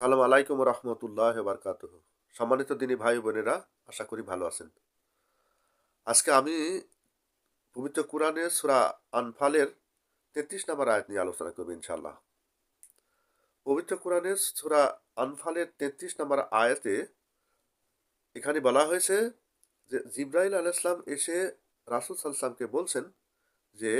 সালাম আলাইকুম রহমতুল্লাহ বারকাত সম্মানিত দিনী ভাই বোনেরা, আশা করি ভালো আছেন। আজকে আমি পবিত্র কোরআনের সুরা আনফালের তেত্রিশ নম্বর আয়াত নিয়ে আলোচনা করব ইনশাল্লাহ পবিত্র কোরআনের সুরা আনফালের তেত্রিশ নম্বর আয়াতে এখানে বলা হয়েছে যে, জিব্রাইল আলাইসলাম এসে রাসুল সাল্লামকে বলছেন যে,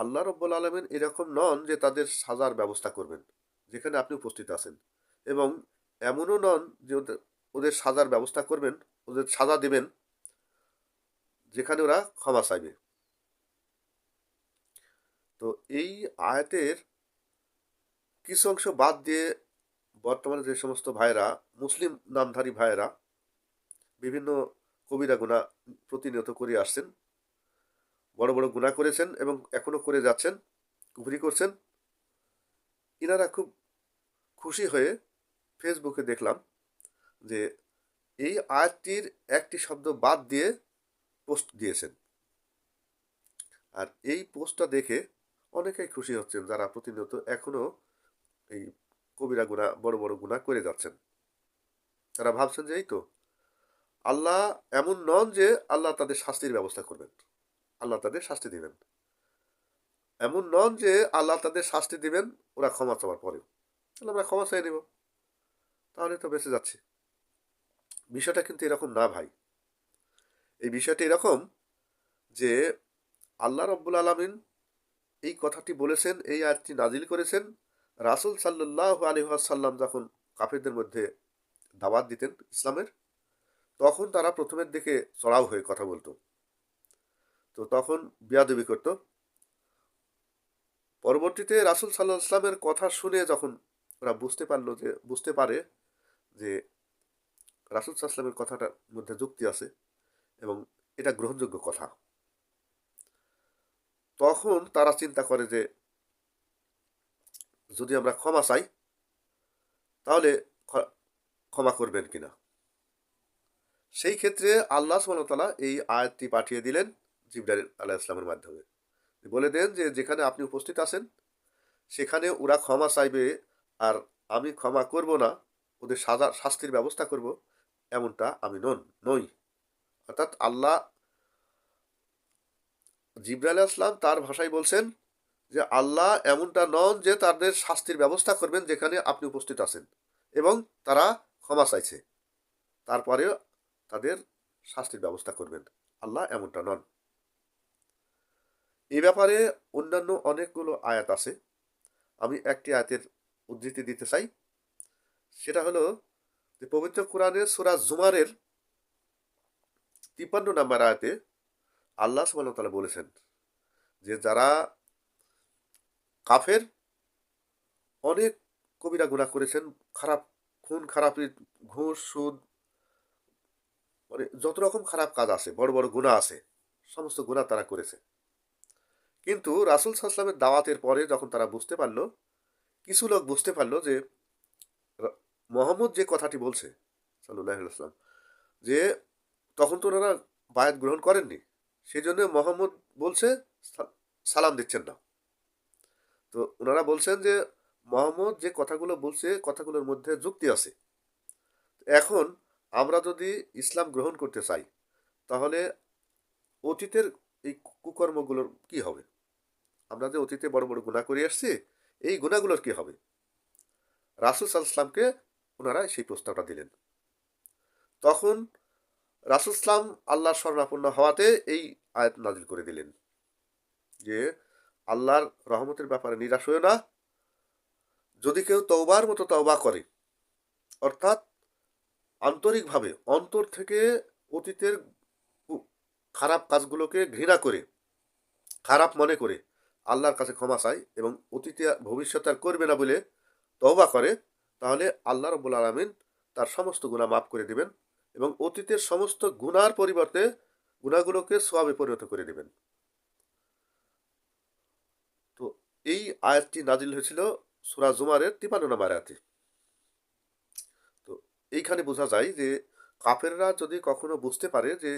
আল্লাহ রব্বুল আলমেন এরকম নন যে তাদের সাজার ব্যবস্থা করবেন, যেখানে আপনি উপস্থিত আছেন। এবং এমনও নন যে ওদের ওদের সাজার ব্যবস্থা করবেন, ওদের সাজা দেবেন, যেখানে ওরা ক্ষমা চাইবে। তো এই আয়াতের কিছু অংশ বাদ দিয়ে বর্তমানে যে সমস্ত ভাইরা মুসলিম নামধারী ভাইয়েরা, বিভিন্ন কবিরা গুণা প্রতিনিয়ত করে আসছেন, বড় বড় গুণা করেছেন এবং এখনও করে যাচ্ছেন, কুফরি করছেন, ইনারা খুব খুশি হয়ে ফেসবুকে দেখলাম যে এই আয়াতটির একটি শব্দ বাদ দিয়ে পোস্ট দিয়েছেন। আর এই পোস্টটা দেখে অনেকেই খুশি হচ্ছেন যারা প্রতিনিয়ত এখনও এই কবিরা গুণা বড় বড় গুণা করে যাচ্ছেন। তারা ভাবছেন যে এই তো, আল্লাহ এমন নন যে আল্লাহ তাদের শাস্তির ব্যবস্থা করবেন, আল্লাহ তাদের শাস্তি দিবেন। এমন নন যে আল্লাহ তাদের শাস্তি দিবেন, ওরা ক্ষমা চাওয়ার পরেও। তাহলে আমরা ক্ষমা চাই নেব। তাহলে তো বেঁচে যাচ্ছে। বিষয়টা কিন্তু এরকম না ভাই। এই বিষয়টা এরকম যে আল্লাহ রব্বুল আলমিন এই কথাটি বলেছেন, এই আয়াতটি নাজিল করেছেন। রাসুল সাল্লাহ আলহাসাল্লাম যখন কাফেরদের মধ্যে দাওয়াত দিতেন ইসলামের, তখন তারা প্রথমের দিকে চড়াও হয়ে কথা বলতো। তো তখন বিয়াদবি করত। পরবর্তীতে রাসুল সাল্লাহ ইসলামের কথা শুনে যখন ওরা বুঝতে পারল যে, বুঝতে পারে যে রাসুল সাহসলামের কথাটার মধ্যে যুক্তি আছে এবং এটা গ্রহণযোগ্য কথা। তখন তারা চিন্তা করে যে, যদি আমরা ক্ষমা চাই, তাহলে ক্ষমা করবেন কিনা? সেই ক্ষেত্রে আল্লাহ সুমতলা এই আয়াতটি পাঠিয়ে দিলেন জিবরাল আলাহ ইসলামের মাধ্যমে। বলে দেন যে, যেখানে আপনি উপস্থিত আছেন, সেখানে ওরা ক্ষমা চাইবে আর আমি ক্ষমা করব না। ওদের সাজা, শাস্তির ব্যবস্থা করব, এমনটা আমি নন, নই। অর্থাৎ আল্লাহ জিব্রাইল আসলাম তার ভাষায় বলছেন যে, আল্লাহ এমনটা নন যে তাদের শাস্তির ব্যবস্থা করবেন যেখানে আপনি উপস্থিত আছেন এবং তারা ক্ষমা চাইছে। তারপরেও তাদের শাস্তির ব্যবস্থা করবেন। আল্লাহ এমনটা নন। এ ব্যাপারে অন্যান্য অনেকগুলো আয়াত আছে। আমি একটি আয়াতের উদ্ধৃতি দিতে চাই। সেটা হলো যে পবিত্র কোরআনের সুরাজ জুমারের তিপ্পান্ন নাম্বার আয়াতে আল্লাহ সুবাহতালা বলেছেন যে যারা কাফের, অনেক কবিরা গুণা করেছেন, খারাপ খুন, খারাপি ঘুষ, সুদ মানে যত রকম খারাপ কাজ আছে, বড় বড় গুণা আছে, সমস্ত গুণা তারা করেছে। কিন্তু রাসুল সাল্লামের দাওয়াতের পরে যখন তারা বুঝতে পারল, কিছু লোক বুঝতে পারল যে মোহাম্মদ যে কথাটি বলছে সাল্লাম যে তখন তো ওনারা বায়াত গ্রহণ করেননি সেই জন্য মোহাম্মদ বলছে সালাম দিচ্ছেন না। তো ওনারা বলছেন যে, মোহাম্মদ যে কথাগুলো বলছে, কথাগুলোর মধ্যে যুক্তি আছে। এখন আমরা যদি ইসলাম গ্রহণ করতে চাই, তাহলে অতীতের এই কুকর্মগুলোর কি হবে? আমরা যে অতীতে বড় বড় গুণা করে আসছি, এই গুণাগুলোর কি হবে? রাসুল সাল্লামকে ওনারা সেই প্রস্তাবটা দিলেন। তখন রাসুল ইসলাম আল্লাহর স্মরণাপন্ন হওয়াতে এই আয়াত নাজিল করে দিলেন যে, আল্লাহর রহমতের ব্যাপারে নিরাশ হয়ে না। যদি কেউ তওবার মতো তওবা করে, অর্থাৎ আন্তরিকভাবে অন্তর থেকে অতীতের খারাপ কাজগুলোকে ঘৃণা করে, খারাপ মনে করে আল্লাহর কাছে ক্ষমা চায় এবং অতীতে ভবিষ্যতে আর করবে না বলে তওবা করে তাহলে আল্লাহ রব্বুল আলমিন তার সমস্ত গুণা মাফ করে দিবেন এবং অতীতের সমস্ত গুণার পরিবর্তে গুণাগুলোকে সোয়াবে পরিণত করে দেবেন। তো এই আয়াতটি নাজিল হয়েছিল সুরা জুমারের তিপান্ন নম্বর আয়াতে। তো এইখানে বোঝা যায় যে কাফেররা যদি কখনো বুঝতে পারে যে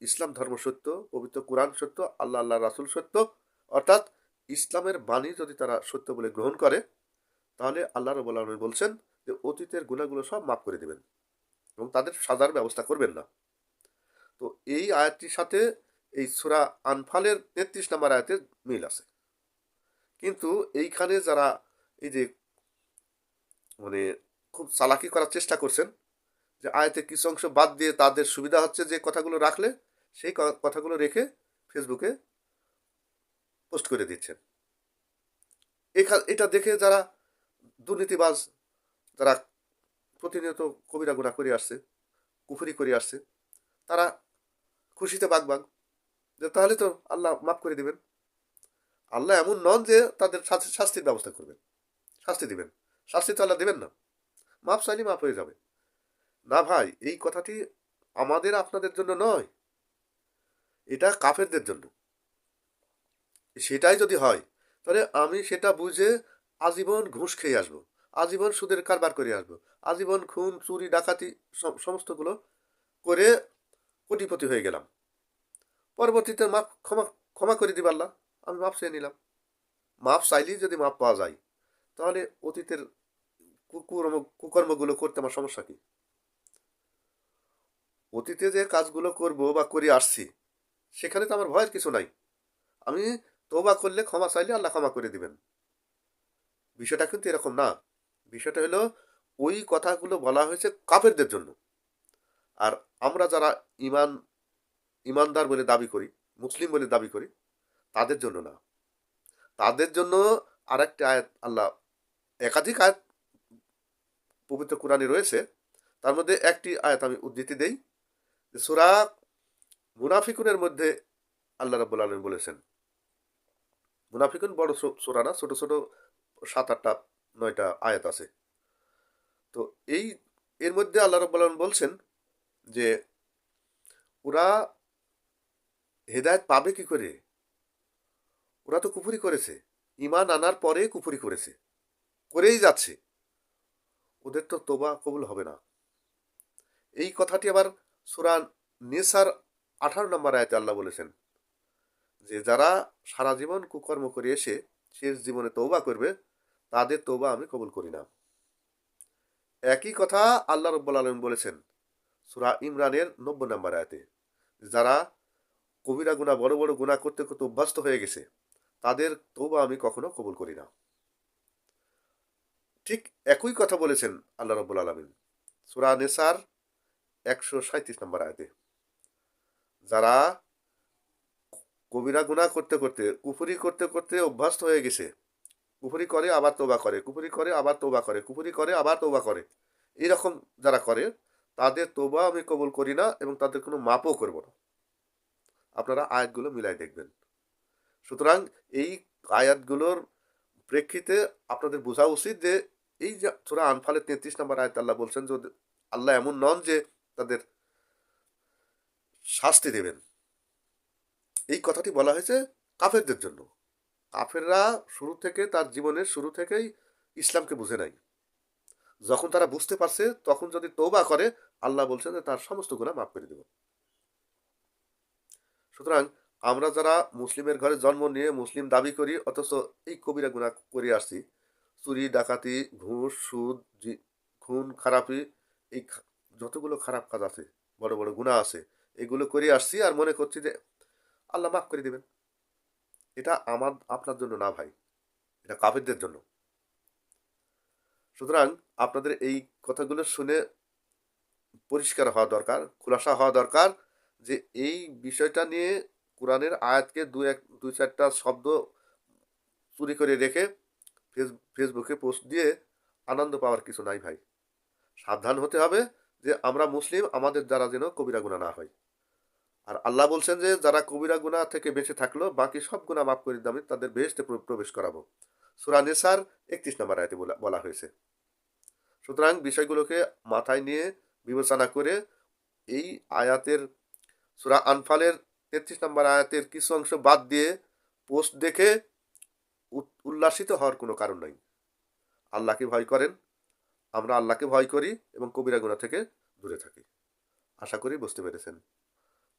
ইসলাম ধর্ম সত্য, পবিত্র কোরআন সত্য, আল্লাহ আল্লাহ রাসুল সত্য, অর্থাৎ ইসলামের বাণী যদি তারা সত্য বলে গ্রহণ করে তাহলে আল্লাহ রবুল আলমী বলছেন যে অতীতের গুণাগুলো সব মাফ করে দেবেন এবং তাদের সাজার ব্যবস্থা করবেন না। তো এই আয়াতটির সাথে এই সুরা আনফালের তেত্রিশ নম্বর আয়াতের মিল আছে। কিন্তু এইখানে যারা এই যে মানে খুব চালাকি করার চেষ্টা করছেন যে আয়াতের কিছু অংশ বাদ দিয়ে তাদের সুবিধা হচ্ছে যে কথাগুলো রাখলে, সেই কথাগুলো রেখে ফেসবুকে পোস্ট করে দিচ্ছেন। এটা দেখে যারা দুর্নীতিবাজ যারা প্রতিনিয়ত কবিরা গুণা করে আসছে, কুফুরি করে আসছে, তারা খুশিতে বাঘ বাঘ। যে তাহলে তো আল্লাহ মাফ করে দিবেন। আল্লাহ এমন নন যে তাদের শাস্তি- শাস্তির ব্যবস্থা করবেন। শাস্তি দিবেন। শাস্তি তো আল্লাহ দেবেন না। মাপ চাইলে মাপ হয়ে যাবে। না ভাই, এই কথাটি আমাদের আপনাদের জন্য নয়। এটা কাফেরদের জন্য। সেটাই যদি হয়, তাহলে আমি সেটা বুঝে আজীবন ঘুষ খেয়ে আসব, আজীবন সুদের কারবার করে আসব, আজীবন খুন, চুরি, ডাকাতি সম- সমস্তগুলো করে কোটিপতি হয়ে গেলাম। পরবর্তীতে মাপ ক্ষমা ক্ষমা করে দিব আল্লাহ, আমি মাপ চেয়ে নিলাম। মাপ চাইলেই যদি মাপ পাওয়া যায়, তাহলে অতীতের কুকর্ম কুকর্মগুলো করতে আমার সমস্যা কি? অতীতে যে কাজগুলো করব বা করে আসছি, সেখানে তো আমার ভয়ের কিছু নাই। আমি তোবা করলে ক্ষমা চাইলে আল্লাহ ক্ষমা করে দিবেন। বিষয়টা কিন্তু এরকম না। বিষয়টা হলো, ওই কথাগুলো বলা হয়েছে কাফেরদের জন্য। আর আমরা যারা ইমান ইমানদার বলে দাবি করি, মুসলিম বলে দাবি করি, তাদের জন্য না। তাদের জন্য আরেকটি আয়াত, আল্লাহ, একাধিক আয়াত পবিত্র কোরআনে রয়েছে। তার মধ্যে একটি আয়াত আমি উদ্ধৃতি দেই সুরা মুনাফিকুনের মধ্যে আল্লাহ রাব্বুল আলম বলেছেন। মুনাফিকুন বড় সূরা না, ছোট ছোট সাত আটটা নয়টা আয়াত আছে। তো এই, এর মধ্যে আল্লাহ আলম বলছেন যে, ওরা হেদায়ত পাবে কি করে? ওরা তো কুফুরি করেছে। ইমান আনার পরে কুফুরি করেছে। করেই যাচ্ছে। ওদের তো তোবা কবুল হবে না। এই কথাটি আবার সুরান নেসার আঠারো নম্বর আয়তে আল্লাহ বলেছেন যে, যারা সারা জীবন কুকর্ম করে এসে শেষ জীবনে তৌবা করবে তাদের তৌবা আমি কবুল করি না। একই কথা আল্লাহ রব্বুল আলম বলেছেন সুরা ইমরানের নব্বই নম্বর আয়তে, যারা কবিরা গুণা বড় বড় গুণা করতে করতে অভ্যস্ত হয়ে গেছে, তাদের তৌবা আমি কখনো কবুল করি না। ঠিক একই কথা বলেছেন আল্লাহ রব্বুল আলমিন সুরা নেসার একশো সাঁত্রিশ নম্বর আয়তে, যারা কবিরা গুণা করতে করতে, কুফুরি করতে করতে অভ্যস্ত হয়ে গেছে কুফুরি করে, আবার তোবা করে। কুফুরি করে, আবার তোবা করে। কুফুরি করে, আবার তোবা করে। এইরকম যারা করে, তাদের তোবা আমি কবুল করি না এবং তাদের কোনো মাপও করব না। আপনারা আয়াতগুলো মিলাই দেখবেন। সুতরাং এই আয়াতগুলোর প্রেক্ষিতে আপনাদের বোঝা উচিত যে, এই যে সুরা আনফালের তেত্রিশ নম্বর আয়াত আল্লাহ বলছেন যে, আল্লাহ এমন নন যে তাদের শাস্তি দেবেন। এই কথাটি বলা হয়েছে কাফেরদের জন্য। কাফেররা শুরু থেকে তার জীবনের শুরু থেকেই ইসলামকে বুঝে নাই। যখন তারা বুঝতে পারছে, তখন যদি তৌবা করে, আল্লাহ বলছেন যে তার সমস্ত গুণা মাফ করে দেব। সুতরাং আমরা যারা মুসলিমের ঘরে জন্ম নিয়ে মুসলিম দাবি করি, অথচ এই কবিরা গুণা করে আসছি, চুরি, ডাকাতি, ঘুষ, সুদ খুন, খারাপি, এই যতগুলো খারাপ কাজ আছে, বড় বড় গুণা আছে, এগুলো করে আসছি আর মনে করছি যে আল্লাহ মাফ করে দেবেন। এটা আমার, আপনার জন্য না ভাই। এটা কাফেরদের জন্য। সুতরাং আপনাদের এই কথাগুলো শুনে পরিষ্কার হওয়া দরকার, খোলাসা হওয়া দরকার যে এই বিষয়টা নিয়ে কোরআনের আয়াতকে দু এক দুই চারটা শব্দ চুরি করে রেখে ফেস, ফেসবুকে পোস্ট দিয়ে আনন্দ পাওয়ার কিছু নাই ভাই। সাবধান হতে হবে যে আমরা মুসলিম, আমাদের দ্বারা যেন কবিরা গুণা না হয়। আর আল্লাহ বলছেন যে, যারা কবিরা গুণা থেকে বেঁচে থাকল, বাকি সব গুণা মাফ করে দামি তাদের বেহেস্তে প্রবেশ করাবো। সুরা নেসার একত্রিশ নম্বর আয়াতে বলা হয়েছে। সুতরাং বিষয়গুলোকে মাথায় নিয়ে বিবেচনা করে এই আয়াতের, সুরা আনফালের তেত্রিশ নম্বর আয়াতের কিছু অংশ বাদ দিয়ে পোস্ট দেখে উল্লাসিত হওয়ার কোনো কারণ নাই। আল্লাহকে ভয় করেন, আমরা আল্লাহকে ভয় করি এবং কবিরা গুণা থেকে দূরে থাকি। আশা করি বুঝতে পেরেছেন।